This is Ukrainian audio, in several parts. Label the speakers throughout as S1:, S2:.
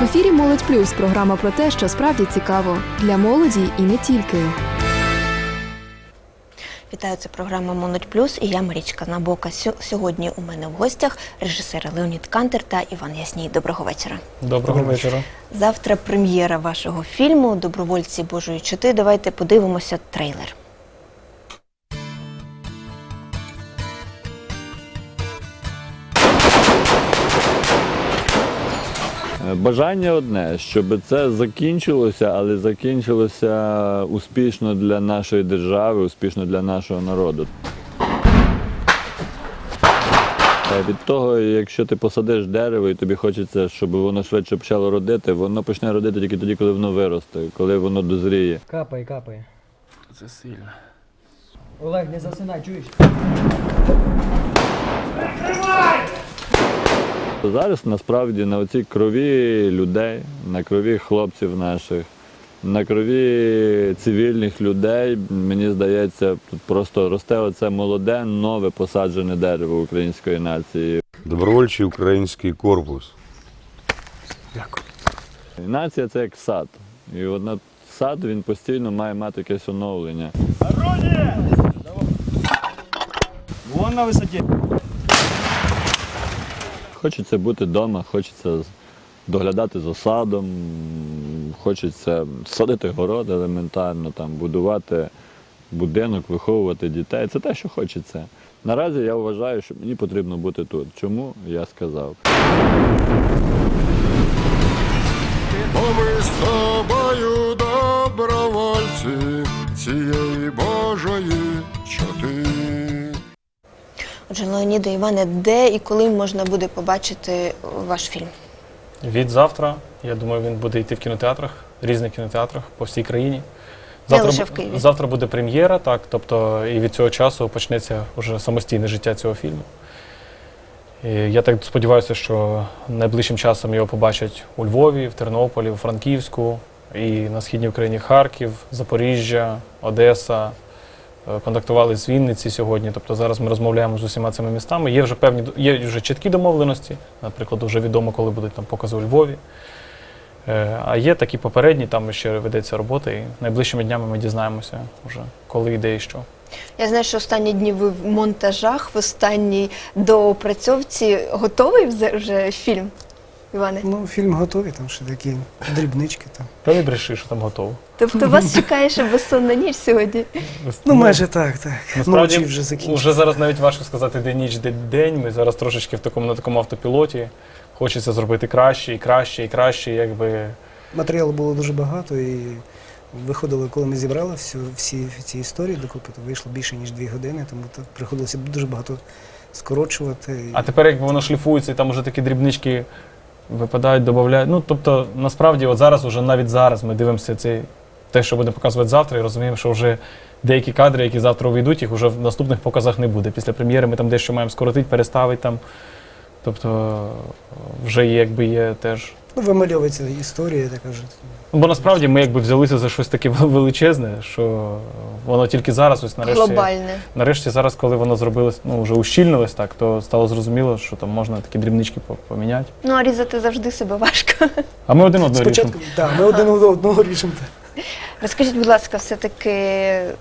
S1: В ефірі Молодь Плюс програма про те, що справді цікаво для молоді і не тільки.
S2: Вітаю, це програма Молодь Плюс і я Марічка Набока. Сьо- Сьогодні у мене в гостях режисери Леонід Кантер та Іван Ясній. Доброго вечора.
S3: Доброго вечора.
S2: Завтра прем'єра вашого фільму Добровольці Божої чоти. Давайте подивимося трейлер.
S4: Бажання одне, щоб це закінчилося, але закінчилося успішно для нашої держави, успішно для нашого народу. Від того, якщо ти посадиш дерево і тобі хочеться, щоб воно швидше почало родити, воно почне родити тільки тоді, коли воно виросте, коли воно дозріє.
S3: Капає, капає.
S5: Це сильно.
S3: Олег, не засинай, чуєш?
S4: Зараз насправді на оцій крові людей, на крові хлопців наших, на крові цивільних людей, мені здається, тут просто росте оце молоде, нове посаджене дерево української нації.
S6: Добровольчий український корпус.
S4: І Нація це як сад. І от на сад він постійно має мати якесь оновлення.
S5: Вон на висоті.
S4: Хочеться бути вдома, хочеться доглядати за садом, хочеться садити город елементарно, там, будувати будинок, виховувати дітей. Це те, що хочеться. Наразі я вважаю, що мені потрібно бути тут. Чому я сказав?
S7: Бо ми з тобою добровольці цієї Божої чоти.
S2: Отже, Леоніде Іване, де і коли можна буде побачити ваш фільм?
S3: Від завтра, я думаю, він буде йти в кінотеатрах, різних кінотеатрах по всій країні.
S2: Не лише в Києві.
S3: завтра буде прем'єра, так, тобто і від цього часу почнеться вже самостійне життя цього фільму. І я так сподіваюся, що найближчим часом його побачать у Львові, в Тернополі, у Франківську і на східній Україні Харків, Запоріжжя, Одеса. Е, Контактували з Вінниці сьогодні. Тобто зараз ми розмовляємо з усіма цими містами. Є вже певні є вже чіткі домовленості. Наприклад, вже відомо, коли будуть там покази у Львові. Е, А є такі попередні, там ще ведеться робота, і найближчими днями ми дізнаємося вже, коли йде і що.
S2: Я знаю, що останні дні ви в монтажах, в останній доопрацьовці готовий вже- вже фільм, Іване?
S8: Ну, фільм готовий, там ще такі дрібнички там.
S3: Та не бреши, що там готово.
S2: Тобто вас чекає ще безсонна ніч сьогодні.
S8: Ну, майже так, так.
S3: Насправді,
S8: Ночі вже закінчили.
S3: Вже зараз навіть важко сказати де ніч, де день. Ми зараз трошечки в такому на такому автопілоті. Хочеться зробити краще і краще, і краще, якби.
S8: Матеріалу було дуже багато і виходило, коли ми зібрали всю, всі ці історії докупи, то вийшло більше, ніж дві години, тому то приходилося дуже багато скорочувати.
S3: А тепер, якби воно шліфується, і там вже такі дрібнички випадають, додають. Ну, тобто, насправді, от зараз, уже навіть зараз ми дивимося цей, те, що буде показувати завтра, і розуміємо, що вже деякі кадри, які завтра увійдуть, їх вже в наступних показах не буде. Після прем'єри ми там дещо маємо скоротити, переставити там. Тобто вже є, якби є теж.
S8: Ну, вимальовується історія, так кажуть.
S3: Ну, Бо насправді ми якби взялися за щось таке величезне, що воно тільки зараз, ось нарешті.
S2: Глобальне.
S3: Нарешті, зараз, коли воно зробилось, ну вже ущільнилось так, то стало зрозуміло, що там можна такі дрібнички по- поміняти.
S2: Ну, а різати завжди себе важко.
S3: А ми один одного рішимо.
S8: Спочатку, так, ми один одного одного рішимо.
S2: Розкажіть, будь ласка, все-таки е,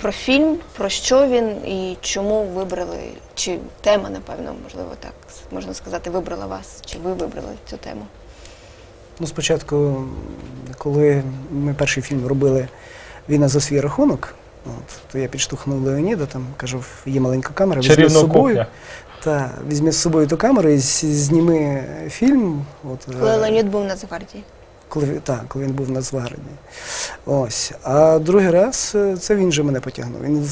S2: про фільм, про що він і чому вибрали, чи тема, напевно, можливо, так можна сказати, вибрала вас, чи ви вибрали цю тему?
S8: Ну, спочатку, коли ми перший фільм робили Війна за свій рахунок, от, то я підштовхнув Леоніда, там кажу, є маленька камера, візьми з собою. Та, візьми з собою ту камеру і зніми фільм. От,
S2: Коли
S8: е,
S2: Леонід був на Нацгвардії.
S8: коли, так, коли він був на Нацгвардії. Ось. А другий раз е, це він же мене потягнув. Він,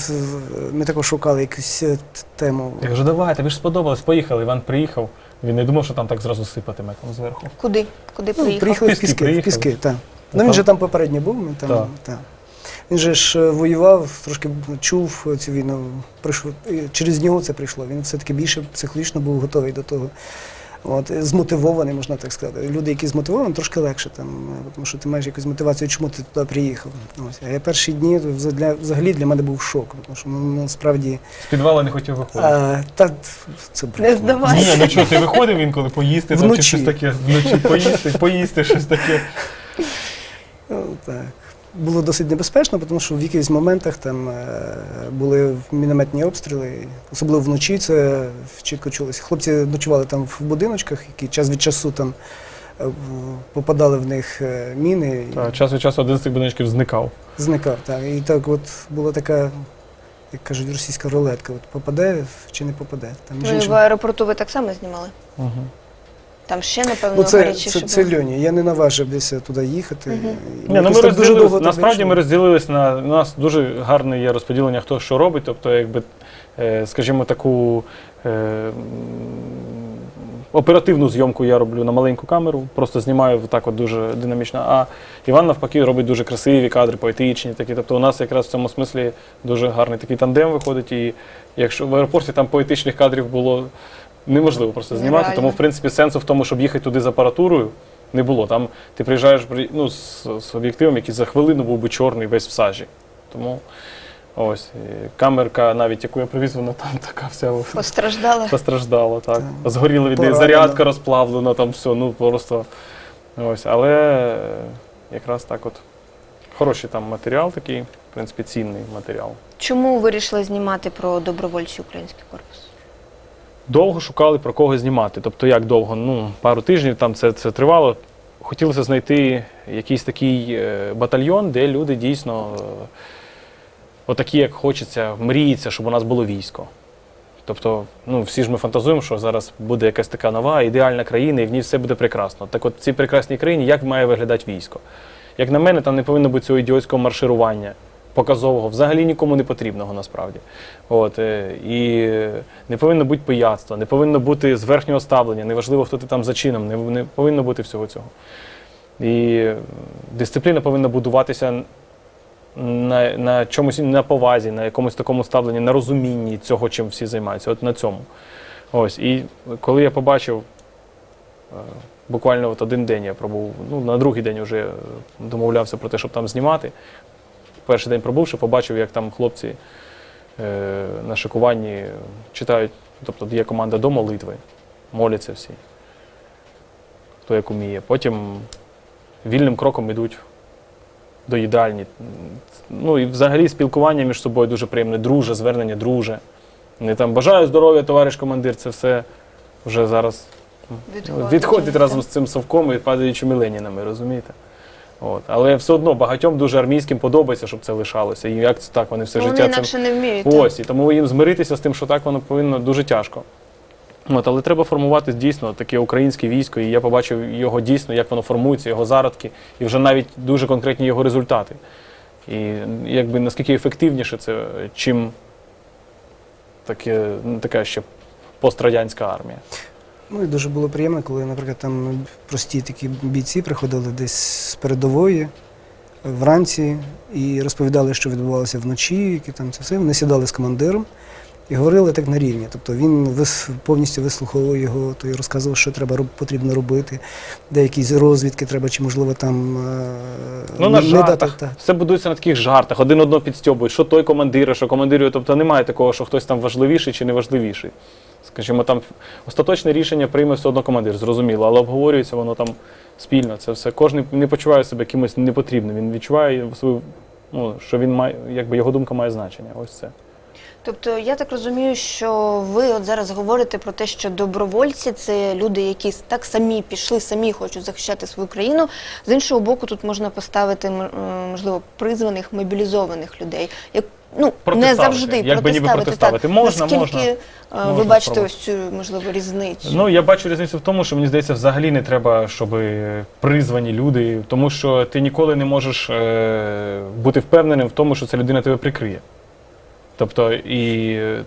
S8: ми також шукали якусь е, тему.
S3: Я кажу, давай, тобі ж сподобалось, поїхали. Іван приїхав. Він не думав, що там так зразу сипатиме там зверху.
S2: Куди? Куди
S8: Ну,
S2: приїхав?
S8: приїхали в
S3: Піски
S8: Піски. В. Піски так.
S3: Ну,
S8: Ну він
S3: там-
S8: же там попередньо був. Ми там,
S3: Так.
S8: та. Він же ж е, воював, трошки чув цю війну. прийшов, і через нього це прийшло. Він все-таки більше психологічно був готовий до того. От, змотивований, можна так сказати. Люди, які змотивовані, трошки легше, там, е, тому що ти маєш якусь мотивацію, чому ти туди приїхав. Ось. А я перші дні для, взагалі для мене був шок, тому що ну, насправді
S3: З підвала не хотів виходити.
S8: а, та, це
S2: Не
S8: брехня.
S2: здавайся.
S3: Ні, ну що, ти виходив інколи поїсти там, чи
S8: Вночі.
S3: щось таке, вночі поїсти, поїсти щось таке.
S8: Ну, так. Було досить небезпечно, тому що в якихось моментах там е, були мінометні обстріли, особливо вночі це чітко чулося. Хлопці ночували там в будиночках, які час від часу там е, попадали в них е, міни і
S3: Та, час від часу один з цих будиночків зникав.
S8: зникав. Так. І так от була така, як кажуть, російська рулетка. От попаде чи не попаде. Там,
S2: Ну і в аеропорту ви так само знімали?
S3: Угу.
S2: Там ще, напевно,
S8: Ну, це,
S2: гарячіше
S8: це, це
S2: було.
S8: Льоні. Я не наважився туди їхати.
S2: Мгм.
S8: І
S3: Ні, ну ми
S8: так дуже
S3: розділились,
S8: довго
S3: насправді ми розділились на у нас дуже гарне є розподілення, хто що робить. Тобто, якби, е, скажімо, таку е, м, оперативну зйомку я роблю на маленьку камеру, просто знімаю так от дуже динамічно. А Іван навпаки робить дуже красиві кадри, поетичні такі. Тобто у нас якраз в цьому смислі дуже гарний такий тандем виходить. І якщо в аеропорті там поетичних кадрів було неможливо просто знімати,
S2: Нереально.
S3: тому в принципі сенсу в тому, щоб їхати туди з апаратурою. Не було. Там ти приїжджаєш ну, з, з об'єктивом, який за хвилину був би чорний весь в сажі. Тому ось і камерка, навіть яку я привіз, вона там така вся
S2: Постраждала.
S3: постраждала. Так. Згоріла від неї зарядка розплавлена, там все, ну просто. Ось. Але якраз так от хороший там матеріал такий, в принципі, цінний матеріал.
S2: Чому вирішили знімати про добровольчий український корпус?
S3: Довго шукали про кого знімати. Тобто, як довго? Ну, пару тижнів там це, це тривало. Хотілося знайти якийсь такий е, батальйон, де люди дійсно е, отакі, як хочеться, мріється, щоб у нас було військо. Тобто, ну, всі ж ми фантазуємо, що зараз буде якась така нова, ідеальна країна, і в ній все буде прекрасно. Так от в цій прекрасній країні як має виглядати військо? Як на мене, там не повинно бути цього ідіотського марширування, показового, взагалі нікому не потрібного насправді. От, е, і не повинно бути пияцтва, не повинно бути зверхнього ставлення, неважливо, хто ти там за чином, не, не повинно бути всього цього. І дисципліна повинна будуватися на, на чомусь на повазі, на якомусь такому ставленні, на розумінні цього, чим всі займаються. От на цьому. Ось. І коли я побачив, е, буквально от один день я пробув, ну на другий день вже домовлявся про те, щоб там знімати. Перший день пробувши, побачив, як там хлопці е, на шикуванні читають, тобто є команда до молитви, моляться всі, хто як уміє. Потім вільним кроком йдуть до їдальні. Ну і взагалі спілкування між собою дуже приємне. Друже, звернення, друже. Не там бажаю здоров'я, товариш командир, це все вже зараз
S2: Відходить.
S3: відходить разом з цим совком і падаючими ленінами, розумієте? От. Але все одно багатьом дуже армійським подобається, щоб це лишалося. І як це так, вони все
S2: Ну, Вони
S3: життя цим
S2: не вміють.
S3: Ось, і тому їм змиритися з тим, що так воно повинно дуже тяжко. От, але треба формувати дійсно таке українське військо, і я побачив його дійсно, як воно формується, його зародки, і вже навіть дуже конкретні його результати. І якби наскільки ефективніше це, чим таке, ну, така ще пострадянська армія.
S8: Ну і дуже було приємно, коли, наприклад, там прості такі бійці приходили десь з передової вранці і розповідали, що відбувалося вночі, які там це все. Вони сідали з командиром і говорили так на рівні. Тобто він вис, повністю вислуховував його, то й розказував, що треба потрібно робити, де якісь розвідки треба, чи можливо там е,
S3: Ну, на
S8: не
S3: жартах.
S8: дати.
S3: Все будується на таких жартах, один одного підстьобують, що той командир, що командирює. Тобто немає такого, що хтось там важливіший чи не важливіший. Скажімо, там остаточне рішення прийме все одно командир, зрозуміло, але обговорюється воно там спільно. Це все. Кожен не почуває себе кимось непотрібним. Він відчуває свою, ну, що він має, якби його думка має значення. Ось це.
S2: Тобто я так розумію, що ви от зараз говорите про те, що добровольці це люди, які так самі пішли, самі хочуть захищати свою країну. З іншого боку, тут можна поставити можливо призваних мобілізованих людей. Ну не завжди
S3: Якби ніби
S2: протиставити.
S3: Можна,
S2: Наскільки
S3: можна.
S2: е, ви бачите
S3: спробувати.
S2: ось цю можливо різницю?
S3: Ну, я бачу різницю в тому, що мені здається, взагалі не треба, щоб призвані люди, тому що ти ніколи не можеш е, бути впевненим в тому, що ця людина тебе прикриє. Тобто, і е,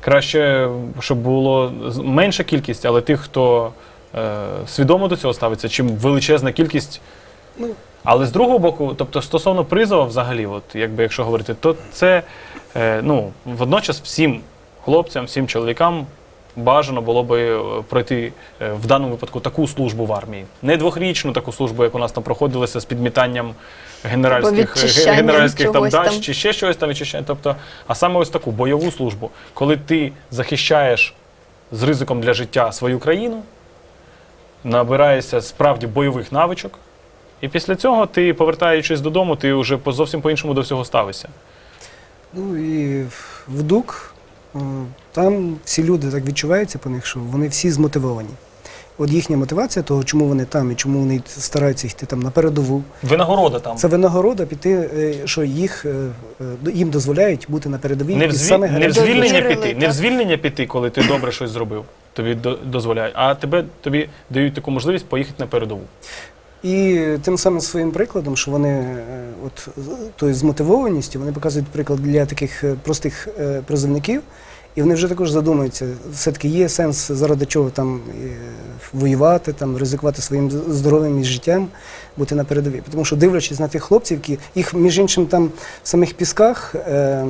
S3: краще, щоб було менша кількість, але тих, хто е, свідомо до цього ставиться, чим величезна кількість.
S8: Ну.
S3: Але з другого боку, тобто стосовно призову, взагалі, от, якби якщо говорити, то це е, ну, водночас всім хлопцям, всім чоловікам бажано було би е, пройти е, в даному випадку таку службу в армії. Не двохрічну таку службу, як у нас там проходилося з підмітанням генеральських,
S2: Типу
S3: генеральських там дач
S2: там.
S3: чи ще щось там відчищання. Тобто, а саме ось таку бойову службу, коли ти захищаєш з ризиком для життя свою країну, набираєшся справді бойових навичок, і після цього ти, повертаючись додому, ти вже зовсім по-іншому до всього ставишся.
S8: Ну і в ДУК е, там всі люди так відчуваються по них, що вони всі змотивовані. От їхня мотивація того, чому вони там і чому вони стараються йти там на передову.
S3: Винагорода там.
S8: Це винагорода піти, е, що їх е, їм дозволяють бути на передовій
S3: Не в, звіль...
S8: самих
S3: не в звільнення піти, не в звільнення піти, коли ти добре щось зробив, тобі дозволяють, а тебе тобі дають таку можливість поїхати на передову.
S8: І тим самим своїм прикладом, що вони е, от тою змотивованістю, вони показують приклад для таких е, простих е, призовників, і вони вже також задумуються, все-таки є сенс, заради чого там воювати, там ризикувати своїм з- здоров'ям і життям, бути на передовій. Тому що дивлячись на тих хлопців, які їх між іншим там в самих пісках, е,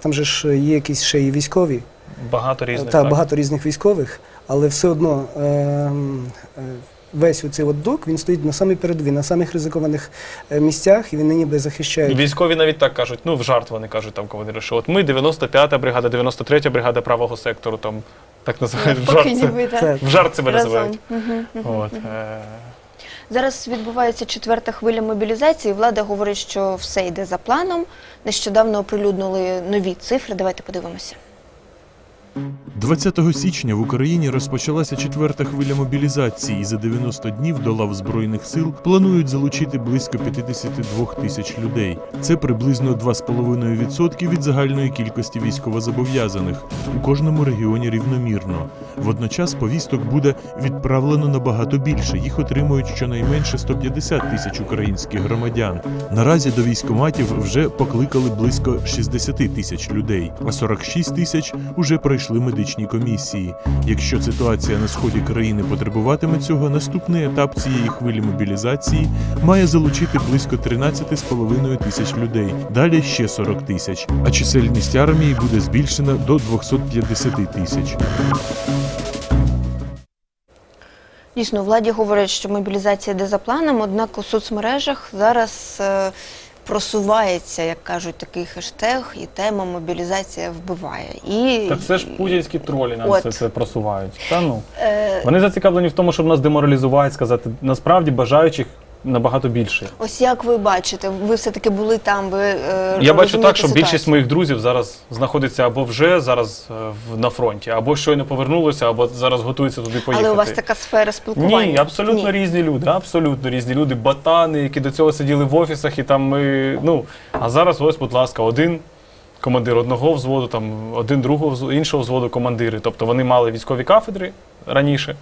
S8: там же ж є якісь ще і військові.
S3: Багато різних.
S8: Та,
S3: так.
S8: багато різних військових, але все одно е, е, весь оцей от док він стоїть на самій передовій, на самих ризикованих е, місцях, і він ніби захищає.
S3: Військові навіть так кажуть, ну в жарт вони кажуть там командири, що от ми 95-та бригада, 93-я бригада правого сектору, там так називають в жарт.
S2: Ніби.
S8: Це
S3: в жарт себе
S2: Разом.
S3: називають. От, е,
S2: Зараз відбувається четверта хвиля мобілізації. Влада говорить, що все йде за планом. Нещодавно оприлюднили нові цифри. Давайте подивимося.
S9: 20 січня в Україні розпочалася четверта хвиля мобілізації, і за 90 днів до лав збройних сил планують залучити близько 52 тисяч людей. Це приблизно 2,5% від загальної кількості військовозобов'язаних у кожному регіоні рівномірно. Водночас повісток буде відправлено набагато більше. Їх отримують щонайменше 150 тисяч українських громадян. Наразі до військоматів вже покликали близько 60 тисяч людей, а 46 тисяч уже пройшли медичні комісії. Якщо ситуація на сході країни потребуватиме цього, наступний етап цієї хвилі мобілізації має залучити близько 13,5 тисяч людей, далі ще 40 тисяч, а чисельність армії буде збільшена до 250 тисяч.
S2: Дійсно, владі говорять, що мобілізація йде за планом, однак у соцмережах зараз е, просувається, як кажуть, такий хештег, і тема мобілізація вбиває. І
S3: Та це ж путінські тролі нам
S2: От.
S3: все це просувають. Та ну.
S2: е,
S3: Вони зацікавлені в тому, щоб нас деморалізувати, сказати, насправді бажаючих набагато більше.
S2: ось як ви бачите, ви все-таки були там. Ви е,
S3: Я бачу так, що більшість моїх друзів зараз знаходиться або вже зараз е, в- на фронті, або щойно повернулися, або зараз готуються туди поїхати.
S2: Але у вас така сфера спілкування.
S3: Ні, абсолютно
S2: Ні.
S3: різні люди, абсолютно різні люди, ботани, які до цього сиділи в офісах, і там ми. Ну, а зараз ось, будь ласка, один командир одного взводу, там один другого іншого взводу командири. Тобто вони мали військові кафедри раніше.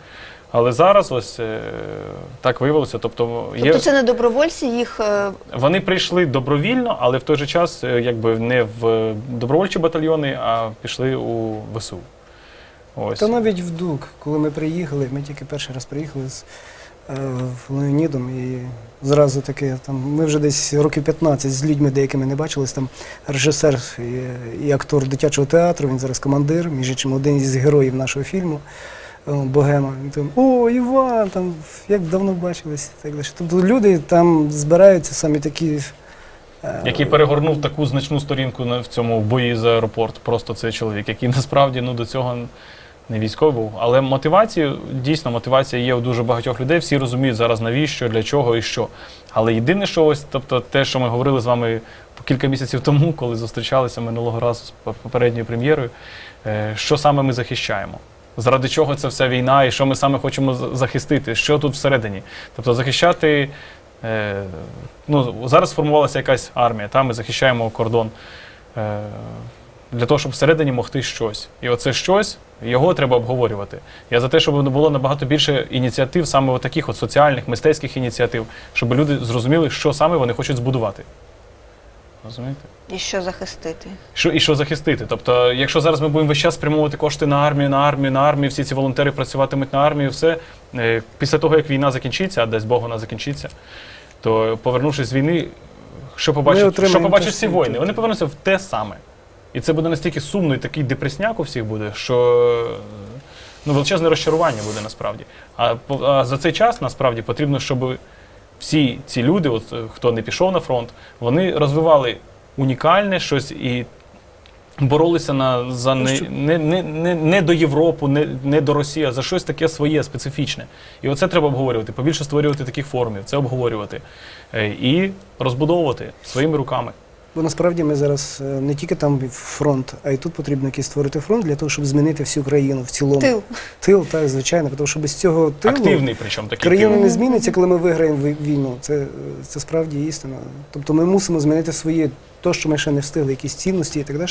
S3: Але зараз ось е, так виявилося. Тобто, є,
S2: Тобто це не добровольці, їх е,
S3: вони прийшли добровільно, але в той же час е, якби не в добровольчі батальйони, а пішли у ВСУ. Ось.
S8: Та навіть в ДУК, коли ми приїхали, ми тільки перший раз приїхали з е, Леонідом і зразу таке там. Ми вже десь років 15 з людьми деякими не бачились. Там режисер і, і актор дитячого театру, він зараз командир, між іншим один із героїв нашого фільму. Богема. Він там, о, Іван, там як давно бачились. Так далі. Тобто люди там збираються самі такі. е,
S3: Який перегорнув таку значну сторінку в цьому бої за аеропорт. Просто цей чоловік, який насправді ну, до цього не військовий був. Але мотивацію, дійсно, мотивація є у дуже багатьох людей. Всі розуміють зараз навіщо, для чого і що. Але єдине, що ось, тобто, те, що ми говорили з вами кілька місяців тому, коли зустрічалися минулого разу з попередньою прем'єрою, е, що саме ми захищаємо. Заради чого ця вся війна і що ми саме хочемо захистити, що тут всередині. Тобто захищати. Е, ну, зараз сформувалася якась армія, та, ми захищаємо кордон е, для того, щоб всередині могти щось. І оце щось, його треба обговорювати. Я за те, щоб було набагато більше ініціатив, саме таких от соціальних, мистецьких ініціатив, щоб люди зрозуміли, що саме вони хочуть збудувати. Розумієте?
S2: і що захистити.
S3: Що, і що захистити. Тобто, якщо зараз ми будемо весь час спрямовувати кошти на армію, на армію, на армію, всі ці волонтери працюватимуть на армію, все е, після того, як війна закінчиться, а дасть Бог вона закінчиться, то повернувшись з війни, що побачать, що побачать всі
S8: ж
S3: воїни? Вони повернуться в те саме. І це буде настільки сумно і такий депресняк у всіх буде, що ну, величезне розчарування буде насправді. А, а за цей час насправді потрібно, щоб всі ці люди, от, е, хто не пішов на фронт, вони розвивали унікальне щось і боролися на, за не, не, не, не, не до Європу, не, не до Росії, а за щось таке своє, специфічне. І оце треба обговорювати, побільше створювати таких форумів, це обговорювати Е, і розбудовувати своїми руками.
S8: Бо насправді ми зараз е, не тільки там фронт, а й тут потрібно якийсь створити фронт для того, щоб змінити всю країну в цілому.
S2: Тил.
S8: Тил, так, звичайно, тому що без цього тилу
S3: Активний, причому такий.
S8: країна
S3: тил.
S8: не зміниться, коли ми виграємо ви- війну. Це, це справді істина. Тобто ми мусимо змінити свої, то, що ми ще не встигли, якісь цінності і так далі,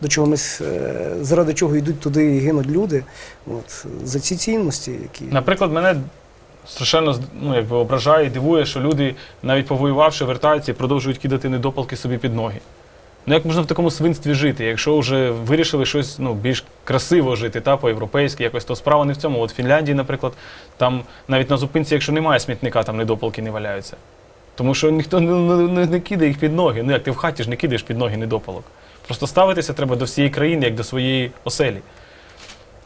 S8: до чого ми, е, заради чого йдуть туди і гинуть люди. От, за ці цінності, які.
S3: Наприклад, мене страшенно ну, якби ображає і дивує, що люди, навіть повоювавши, вертаються і продовжують кидати недопалки собі під ноги. Ну як можна в такому свинстві жити, якщо вже вирішили щось ну, більш красиво жити, та, по-європейськи, якось то справа не в цьому. От в Фінляндії, наприклад, там навіть на зупинці, якщо немає смітника, там недопалки не валяються. Тому що ніхто не, не, не кидає їх під ноги. Ну як ти в хаті ж не кидаєш під ноги недопалок. Просто ставитися треба до всієї країни, як до своєї оселі.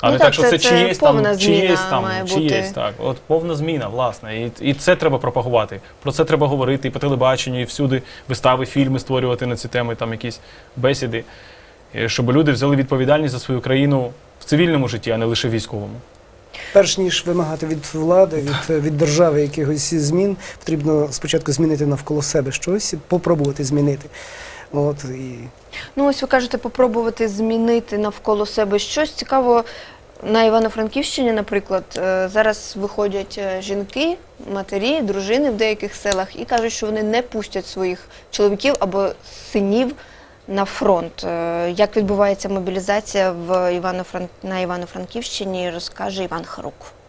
S3: А
S2: Ну
S3: не
S2: так,
S3: так, що
S2: це-
S3: це, чиєсь там, чиєсь там, чиєсь так. От повна зміна, власне. І, і це треба пропагувати. Про це треба говорити і по телебаченню, і всюди вистави, фільми створювати на ці теми, там якісь бесіди, щоб люди взяли відповідальність за свою країну в цивільному житті, а не лише військовому.
S8: Перш ніж вимагати від влади, від, від держави якихось змін, потрібно спочатку змінити навколо себе щось, попробувати змінити. От, і
S2: Ну, ось ви кажете, попробувати змінити навколо себе щось. Цікаво, на Івано-Франківщині, наприклад, е, зараз виходять е, жінки, матері, дружини в деяких селах і кажуть, що вони не пустять своїх чоловіків або синів на фронт. Е, Як відбувається мобілізація в Івано-Франк... на Івано-Франківщині, розкаже Іван Харук.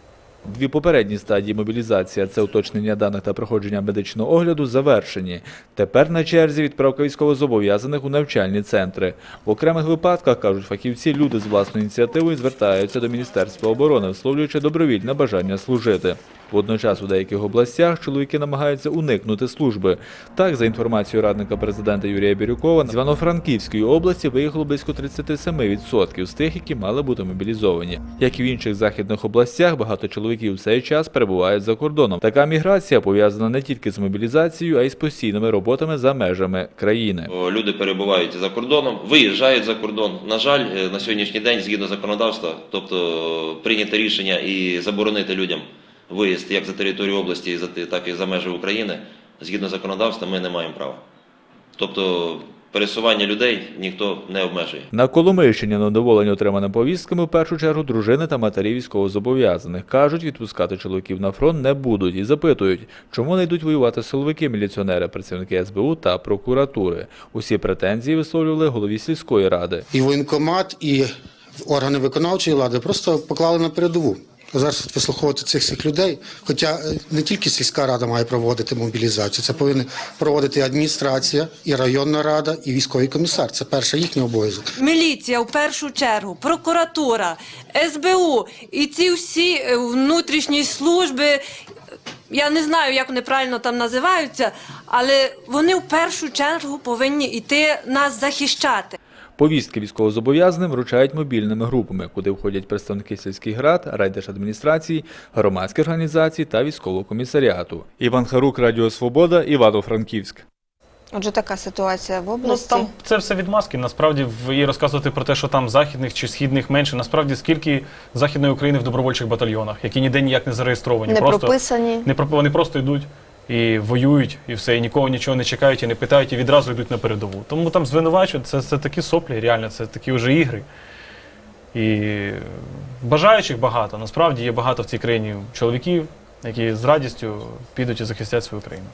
S10: Дві попередні стадії мобілізації це уточнення даних та проходження медичного огляду завершені. Тепер на черзі відправка військовозобов'язаних у навчальні центри. В окремих випадках, кажуть фахівці, люди з власною ініціативою звертаються до Міністерства оборони, висловлюючи добровільне бажання служити. Водночас у деяких областях чоловіки намагаються уникнути служби. Так, за інформацією радника президента Юрія Бірюкова, з Івано-Франківської області виїхало близько 37% з тих, які мали бути мобілізовані. Як і в інших західних областях, багато чоловіків в цей час перебувають за кордоном. Така міграція пов'язана не тільки з мобілізацією, а й з постійними роботами за межами країни.
S11: Люди перебувають за кордоном, виїжджають за кордон. На жаль, е, на сьогоднішній день, згідно законодавства, тобто е, прийнято рішення і заборонити людям виїзд як за територію області, так і за межі України. Згідно законодавства, ми не маємо права. Тобто пересування людей ніхто не обмежує.
S10: На Коломийщині недоволені отриманими повістками в першу чергу дружини та матері військовозобов'язаних. Кажуть, відпускати чоловіків на фронт не будуть і запитують, чому не йдуть воювати силовики, міліціонери, працівники СБУ та прокуратури. Усі претензії висловлювали голові сільської ради.
S12: і воєнкомат, і органи виконавчої влади просто поклали на передову. Зараз вислуховувати цих всіх людей. Хоча е, не тільки сільська рада має проводити мобілізацію, це повинна проводити адміністрація, і районна рада, і військовий комісар. Це перший їхній обов'язок.
S13: Міліція в першу чергу, прокуратура, СБУ і ці всі е, внутрішні служби. Я не знаю, як вони правильно там називаються, але вони в першу чергу повинні йти нас захищати.
S10: Повістки військовозобов'язаним вручають мобільними групами, куди входять представники сільських рад, райдержадміністрації, громадських організацій та військового комісаріату. Іван Харук, Радіо Свобода, Івано-Франківськ.
S2: Отже, така ситуація в
S3: Ну,
S2: області.
S3: там це все відмазки. Насправді, в- і розказувати про те, що там західних чи східних менше. Насправді, скільки західної України в добровольчих батальйонах, які ніде ніяк не зареєстровані.
S2: не
S3: просто
S2: прописані.
S3: не про- вони просто йдуть і воюють, і все, і нікого нічого не чекають, і не питають, і відразу йдуть на передову. Тому там звинувачують, це, це такі соплі, реально, це такі вже ігри. І бажаючих багато. Насправді є багато в цій країні чоловіків, які з радістю підуть і захистять свою країну.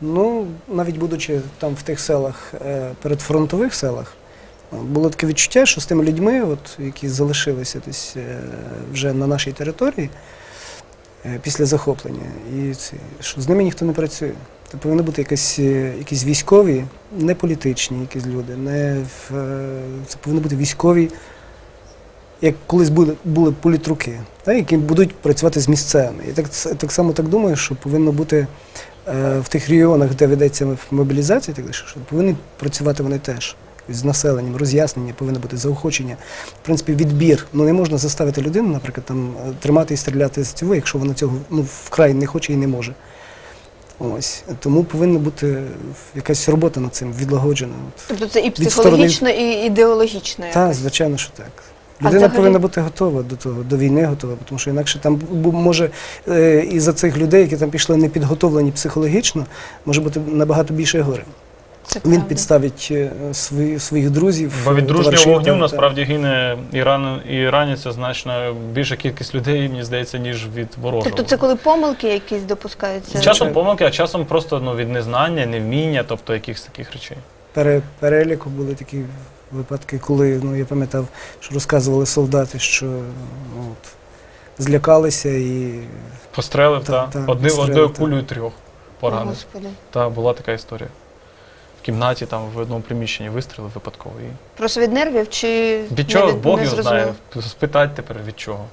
S8: Ну, навіть будучи там в тих селах, е, передфронтових селах, було таке відчуття, що з тими людьми, от, які залишилися десь е, вже на нашій території після захоплення, і ці, що з ними ніхто не працює. Це повинні бути якісь, е, якісь військові, не політичні якісь люди, не в, е, це повинні бути військові, як колись були, були політруки, так, які будуть працювати з місцевими. Я так, так само так думаю, що повинно бути е, в тих регіонах, де ведеться мобілізація, так що повинні працювати вони теж. З населенням, роз'яснення, повинно бути заохочення. В принципі, відбір. Ну не можна заставити людину, наприклад, там е, тримати і стріляти з цього, якщо вона цього ну, вкрай не хоче і не може. Ось тому повинна бути якась робота над цим відлагоджена.
S2: Тобто це і психологічно, і ідеологічно.
S8: Так, звичайно, що так. Людина
S2: взагалі-
S8: повинна бути готова до того, до війни готова, тому що інакше там може е, і за цих людей, які там пішли непідготовлені психологічно, може бути набагато більше горе.
S2: Це
S8: Він
S2: правда.
S8: підставить е, свої, своїх друзів.
S3: Бо від дружнього вогню
S8: та- та.
S3: насправді гине і, ран, і раняться значно більша кількість людей, мені здається, ніж від ворожого.
S2: Тобто це коли помилки якісь допускаються?
S3: Часом помилки, а часом просто ну, від незнання, невміння, тобто якихось таких речей.
S8: Пере, переліку були такі випадки, коли ну, я пам'ятав, що розказували солдати, що ну, от, злякалися і
S3: Пострелив,
S8: Та,
S3: так.
S8: та,
S3: Одни,
S8: пострелив,
S3: одною
S8: та.
S3: кулею трьох поранив. Та була така історія. В кімнаті, там, в одному приміщенні вистрілив випадково. І...
S2: Просто від нервів чи
S3: Від чого?
S2: не,
S3: Бог
S2: не
S3: його знає. Спитать тепер від чого.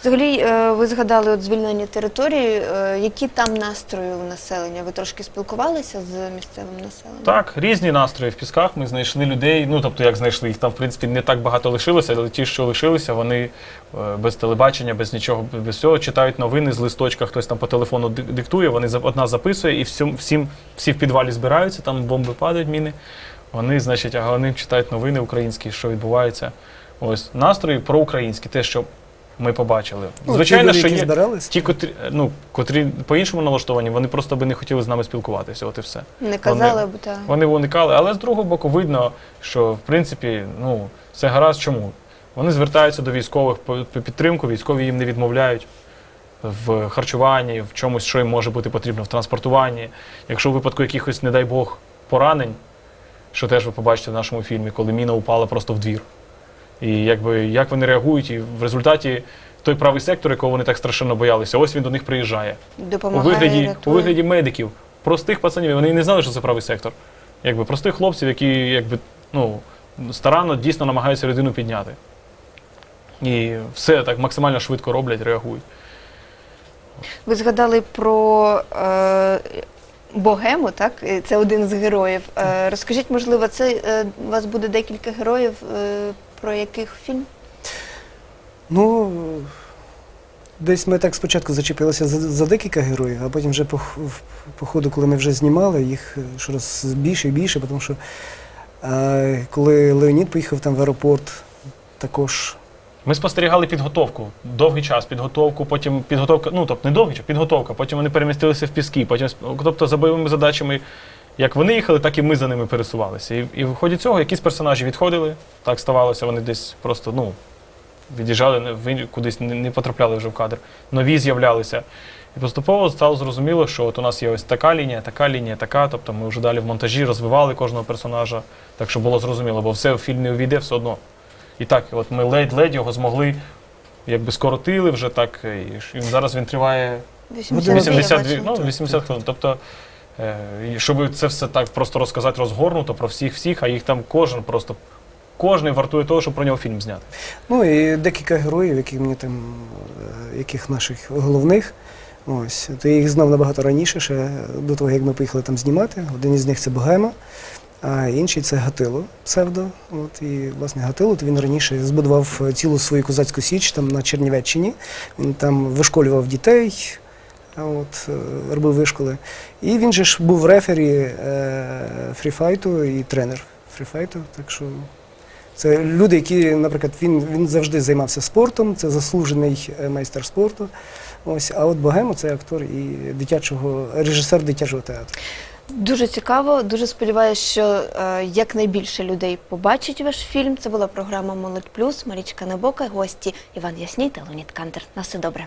S2: Взагалі, е, ви згадали от звільнені території. е, Які там настрої у населення? Ви трошки спілкувалися з місцевим населенням?
S3: Так, різні настрої в пісках. Ми знайшли людей. Ну тобто, як знайшли їх там, в принципі, не так багато лишилося, але ті, що лишилися, вони е, без телебачення, без нічого, без всього читають новини з листочка. Хтось там по телефону диктує. Вони одна записує, і всім, всім всі в підвалі збираються. Там бомби падають, міни. Вони, значить, а вони читають новини українські, що відбувається. Ось настрої проукраїнські, те, що ми побачили.
S8: Ну,
S3: Звичайно,
S8: ті люди,
S3: що
S8: які
S3: є
S8: збирались.
S3: ті, котрі, ну, котрі по-іншому налаштовані, вони просто би не хотіли з нами спілкуватися. От і все.
S2: Не казали б так.
S3: Вони уникали, але з другого боку видно, що в принципі ну, це гаразд чому. Вони звертаються до військових по по підтримку, військові їм не відмовляють в харчуванні, в чомусь, що їм може бути потрібно, в транспортуванні. Якщо в випадку якихось, не дай Бог, поранень, що теж ви побачите в нашому фільмі, коли міна упала просто в двір. І якби як вони реагують, і в результаті той правий сектор, якого вони так страшенно боялися, ось він до них приїжджає у
S2: Допомагає,
S3: вигляді, у вигляді медиків, простих пацанів. Вони не знали, що це правий сектор. Якби простих хлопців, які якби, ну, старанно дійсно намагаються людину підняти. І все так максимально швидко роблять, реагують.
S2: Ви згадали про е, Богему, так? Це один з героїв. Е, розкажіть, можливо, це е, у вас буде декілька героїв, е, про яких фільм?
S8: Ну, десь ми так спочатку зачепилися за, за декілька героїв, а потім вже по, по ходу, коли ми вже знімали, їх е, щораз більше і більше, тому що е, коли Леонід поїхав там в аеропорт, також
S3: Ми спостерігали підготовку, довгий час підготовку, потім підготовка, ну тобто не довгий час, підготовка, потім вони перемістилися в піски, потім тобто за бойовими задачами, як вони їхали, так і ми за ними пересувалися. І, і в ході цього якісь персонажі відходили, так ставалося, вони десь просто ну, від'їжджали кудись, не, потрапляли вже в кадр. Нові з'являлися. І поступово стало зрозуміло, що от у нас є ось така лінія, така лінія, така. Тобто ми вже далі в монтажі розвивали кожного персонажа, так що було зрозуміло, бо все в фільм не увійде все одно. І так, от ми ледь-ледь його змогли, якби скоротили вже так. І зараз він триває
S2: 82,
S3: 82, ну, 80 хвилин. Тобто, і щоб це все так просто розказати розгорнуто про всіх-всіх, а їх там кожен просто. Кожний вартує того, щоб про нього фільм зняти.
S8: Ну і декілька героїв, які мені там, е, яких наших головних. Ось, то я їх знав набагато раніше, ще до того, як ми поїхали там знімати. Один із них це Богема, а інший це Гатило, псевдо. От, і, власне, Гатило, то він раніше збудував е, цілу свою козацьку січ там на Чернівеччині. Він там вишколював дітей, от, е, робив вишколи. І він же ж був рефері е, фріфайту і тренер фріфайту. Так що це люди, які, наприклад, він, він завжди займався спортом, це заслужений е, майстер спорту. Ось, а от Богема це актор і дитячого, режисер дитячого театру.
S2: Дуже цікаво. Дуже сподіваюся, що е, якнайбільше людей побачить ваш фільм. Це була програма Молодь Плюс, Марічка Небока, гості Іван Ясній та Леонід Кантер. На все добре.